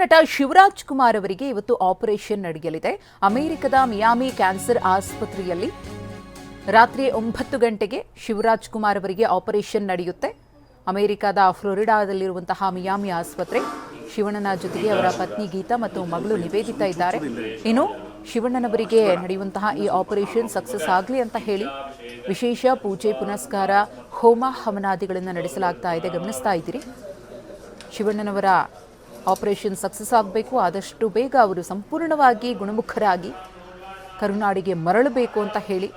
ನಟ ಶಿವರಾಜ್ ಕುಮಾರ್ ಅವರಿಗೆ ಇವತ್ತು ಆಪರೇಷನ್ ನಡೆಯಲಿದೆ. ಅಮೆರಿಕದ ಮಿಯಾಮಿ ಕ್ಯಾನ್ಸರ್ ಆಸ್ಪತ್ರೆಯಲ್ಲಿ ರಾತ್ರಿ ಒಂಬತ್ತು ಗಂಟೆಗೆ ಶಿವರಾಜ್ ಕುಮಾರ್ ಅವರಿಗೆ ಆಪರೇಷನ್ ನಡೆಯುತ್ತೆ. ಅಮೆರಿಕದ ಫ್ಲೋರಿಡಾದಲ್ಲಿರುವಂತಹ ಮಿಯಾಮಿ ಆಸ್ಪತ್ರೆ ಶಿವಣ್ಣನ ಜೊತೆಗೆ ಅವರ ಪತ್ನಿ ಗೀತಾ ಮತ್ತು ಮಗಳು ನಿವೇದಿತಾ ಇದ್ದಾರೆ. ಇನ್ನು ಶಿವಣ್ಣನವರಿಗೆ ನಡೆಯುವಂತಹ ಈ ಆಪರೇಷನ್ ಸಕ್ಸಸ್ ಆಗಲಿ ಅಂತ ಹೇಳಿ ವಿಶೇಷ ಪೂಜೆ ಪುನಸ್ಕಾರ, ಹೋಮ ಹವನಾದಿಗಳನ್ನು ನಡೆಸಲಾಗ್ತಾ ಇದೆ. ಗಮನಿಸ್ತಾ ಇದ್ದೀರಿ. ಶಿವಣ್ಣನವರ ಆಪರೇಷನ್ ಸಕ್ಸಸ್ ಆಗಬೇಕು, ಆದಷ್ಟು ಬೇಗ ಅವರು ಸಂಪೂರ್ಣವಾಗಿ ಗುಣಮುಖರಾಗಿ ಕರುನಾಡಿಗೆ ಮರಳಬೇಕು ಅಂತ ಹೇಳಿ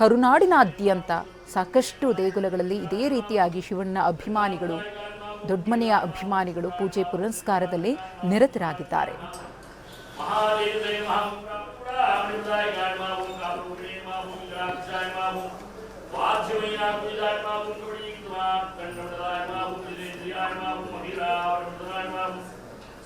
ಕರುನಾಡಿನಾದ್ಯಂತ ಸಾಕಷ್ಟು ದೇಗುಲಗಳಲ್ಲಿ ಇದೇ ರೀತಿಯಾಗಿ ಶಿವಣ್ಣ ಅಭಿಮಾನಿಗಳು ದೊಡ್ಡಮನೆಯ ಅಭಿಮಾನಿಗಳು ಪೂಜೆ ಪುರಸ್ಕಾರದಲ್ಲಿ ನಿರತರಾಗಿದ್ದಾರೆ.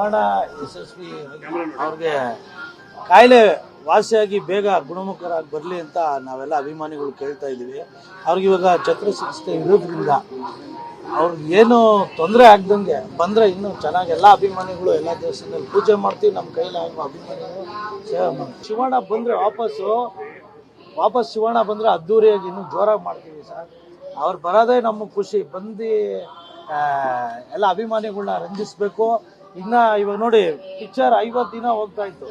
ಮಾಡ ಯಶಸ್ವಿ ಅವ್ರಿಗೆ ಕಾಯಿಲೆ ವಾಸಿಯಾಗಿ ಬೇಗ ಗುಣಮುಖರಾಗಿ ಬರಲಿ ಅಂತ ನಾವೆಲ್ಲ ಅಭಿಮಾನಿಗಳು ಕೇಳ್ತಾ ಇದ್ದೀವಿ. ಅವ್ರಿಗೆ ಇವಾಗ ಚಿಕಿತ್ಸೆ ಇರೋದ್ರಿಂದ ಅವ್ರಿಗೆ ಏನು ತೊಂದರೆ ಆಗ್ದಂಗೆ ಬಂದರೆ ಇನ್ನೂ ಚೆನ್ನಾಗಿ ಎಲ್ಲ ಅಭಿಮಾನಿಗಳು ಎಲ್ಲ ದೇವಸ್ಥಾನದಲ್ಲಿ ಪೂಜೆ ಮಾಡ್ತೀವಿ. ನಮ್ಮ ಕೈಲಿ ಆಗೋ ಅಭಿಮಾನಿಗಳು ಸೇವೆ ಮಾಡ್ತೀವಿ. ಶಿವಣ್ಣ ಬಂದರೆ ವಾಪಸ್ಸು ವಾಪಸ್ ಶಿವಣ್ಣ ಬಂದರೆ ಅದ್ದೂರಿಯಾಗಿ ಇನ್ನೂ ಜೋರಾಗಿ ಮಾಡ್ತೀವಿ ಸರ್. ಅವ್ರು ಬರೋದೇ ನಮ್ಮ ಖುಷಿ. ಬಂದು ಎಲ್ಲ ಅಭಿಮಾನಿಗಳನ್ನ ರಂಜಿಸ್ಬೇಕು. ಇನ್ನ ಇವಾಗ ನೋಡಿ ಪಿಕ್ಚರ್ ಐವತ್ತು ದಿನ ಹೋಗ್ತಾ ಇತ್ತು.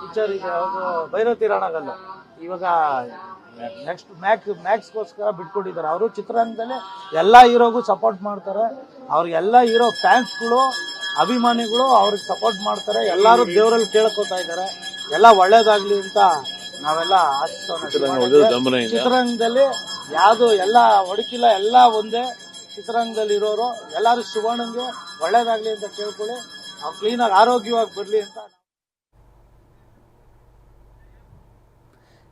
ಪಿಕ್ಚರ್ ಈಗ ಅವರು ತೀರಾಣಗಲ್ಲ ರಾಣಗಲ್ಲು. ಇವಾಗ ನೆಕ್ಸ್ಟ್ ಮ್ಯಾಕ್ ಮ್ಯಾಕ್ಸ್ಗೋಸ್ಕರ ಬಿಟ್ಕೊಂಡಿದ್ದಾರೆ. ಅವರು ಚಿತ್ರರಂಗದಲ್ಲಿ ಎಲ್ಲ ಹೀರೋಗೂ ಸಪೋರ್ಟ್ ಮಾಡ್ತಾರೆ. ಅವ್ರಿಗೆಲ್ಲ ಹೀರೋ ಫ್ಯಾನ್ಸ್ಗಳು ಅಭಿಮಾನಿಗಳು ಅವ್ರಿಗೆ ಸಪೋರ್ಟ್ ಮಾಡ್ತಾರೆ. ಎಲ್ಲರೂ ದೇವರಲ್ಲಿ ಕೇಳ್ಕೊತಾ ಇದ್ದಾರೆ. ಎಲ್ಲ ಒಳ್ಳೇದಾಗ್ಲಿ ಅಂತ ನಾವೆಲ್ಲ ಆಶಿಸೋಣ ಚಿತ್ರರಂಗದಲ್ಲಿ ಯಾವುದು ಎಲ್ಲ ಒಡಕಿಲ್ಲ ಎಲ್ಲ ಒಂದೇ. ಚಿತ್ರರಂಗದಲ್ಲಿ ಇರೋರು ಎಲ್ಲರೂ ಸುವರ್ಣಂಗೆ ಒಳ್ಳೇದಾಗ್ಲಿ ಅಂತ ಕೇಳ್ಕೊಳ್ಳಿ. ಅವ್ರು ಕ್ಲೀನಾಗಿ ಆರೋಗ್ಯವಾಗಿ ಬರಲಿ ಅಂತ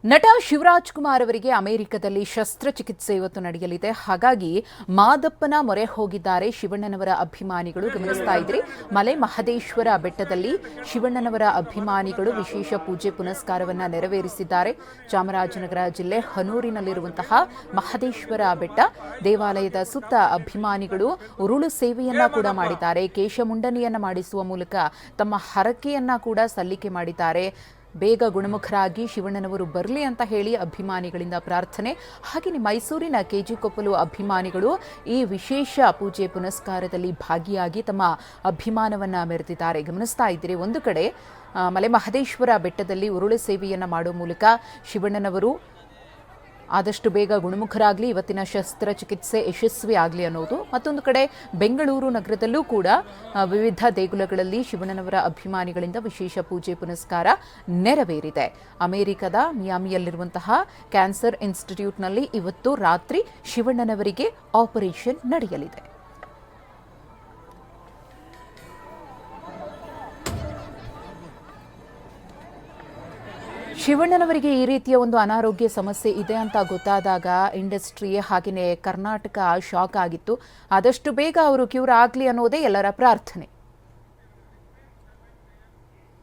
ನಟ ಶಿವರಾಜ್ ಕುಮಾರ್ ಅವರಿಗೆ ಅಮೆರಿಕದಲ್ಲಿ ಶಸ್ತ್ರಚಿಕಿತ್ಸೆ ಇವತ್ತು ನಡೆಯಲಿದೆ. ಹಾಗಾಗಿ ಮಾದಪ್ಪನ ಮೊರೆ ಹೋಗಿದ್ದಾರೆ. ಶಿವಣ್ಣನವರ ಅಭಿಮಾನಿಗಳು ಗಮನಿಸ್ತಾ ಇದ್ರಿ. ಮಲೆ ಮಹದೇಶ್ವರ ಬೆಟ್ಟದಲ್ಲಿ ಶಿವಣ್ಣನವರ ಅಭಿಮಾನಿಗಳು ವಿಶೇಷ ಪೂಜೆ ಪುನಸ್ಕಾರವನ್ನ ನೆರವೇರಿಸಿದ್ದಾರೆ. ಚಾಮರಾಜನಗರ ಜಿಲ್ಲೆ ಹನೂರಿನಲ್ಲಿರುವಂತಹ ಮಹದೇಶ್ವರ ಬೆಟ್ಟ ದೇವಾಲಯದ ಸುತ್ತ ಅಭಿಮಾನಿಗಳು ಉರುಳು ಸೇವೆಯನ್ನ ಕೂಡ ಮಾಡಿದ್ದಾರೆ. ಕೇಶಮುಂಡನೆಯನ್ನ ಮಾಡಿಸುವ ಮೂಲಕ ತಮ್ಮ ಹರಕೆಯನ್ನ ಕೂಡ ಸಲ್ಲಿಕೆ ಮಾಡಿದ್ದಾರೆ. ಬೇಗ ಗುಣಮುಖರಾಗಿ ಶಿವಣ್ಣನವರು ಬರಲಿ ಅಂತ ಹೇಳಿ ಅಭಿಮಾನಿಗಳಿಂದ ಪ್ರಾರ್ಥನೆ. ಹಾಗೆಯೇ ಮೈಸೂರಿನ ಕೆಜಿ ಕೊಪ್ಪಲು ಅಭಿಮಾನಿಗಳು ಈ ವಿಶೇಷ ಪೂಜೆ ಪುನಸ್ಕಾರದಲ್ಲಿ ಭಾಗಿಯಾಗಿ ತಮ್ಮ ಅಭಿಮಾನವನ್ನು ಮೆರೆದಿದ್ದಾರೆ. ಗಮನಿಸ್ತಾ ಇದ್ದೀರಿ, ಒಂದು ಕಡೆ ಮಲೆ ಮಹದೇಶ್ವರ ಬೆಟ್ಟದಲ್ಲಿ ಉರುಳು ಸೇವೆಯನ್ನು ಮಾಡುವ ಮೂಲಕ ಶಿವಣ್ಣನವರು ಆದಷ್ಟು ಬೇಗ ಗುಣಮುಖರಾಗಲಿ, ಇವತ್ತಿನ ಶಸ್ತ್ರಚಿಕಿತ್ಸೆ ಯಶಸ್ವಿ ಆಗಲಿ ಅನ್ನೋದು. ಮತ್ತೊಂದು ಕಡೆ ಬೆಂಗಳೂರು ನಗರದಲ್ಲೂ ಕೂಡ ವಿವಿಧ ದೇಗುಲಗಳಲ್ಲಿ ಶಿವಣ್ಣನವರ ಅಭಿಮಾನಿಗಳಿಂದ ವಿಶೇಷ ಪೂಜೆ ಪುನಸ್ಕಾರ ನೆರವೇರಿದೆ. ಅಮೆರಿಕದ ಮಿಯಾಮಿಯಲ್ಲಿರುವಂತಹ ಕ್ಯಾನ್ಸರ್ ಇನ್ಸ್ಟಿಟ್ಯೂಟ್ನಲ್ಲಿ ಇವತ್ತು ರಾತ್ರಿ ಶಿವಣ್ಣನವರಿಗೆ ಆಪರೇಷನ್ ನಡೆಯಲಿದೆ. ಶಿವಣ್ಣನವರಿಗೆ ಈ ರೀತಿಯ ಒಂದು ಅನಾರೋಗ್ಯ ಸಮಸ್ಯೆ ಇದೆ ಅಂತ ಗೊತ್ತಾದಾಗ ಇಂಡಸ್ಟ್ರಿ ಹಾಗೆಯೇ ಕರ್ನಾಟಕ ಶಾಕ್ ಆಗಿತ್ತು. ಆದಷ್ಟು ಬೇಗ ಅವರು ಕ್ಯೂರ್ ಆಗಲಿ ಅನ್ನೋದೇ ಎಲ್ಲರ ಪ್ರಾರ್ಥನೆ.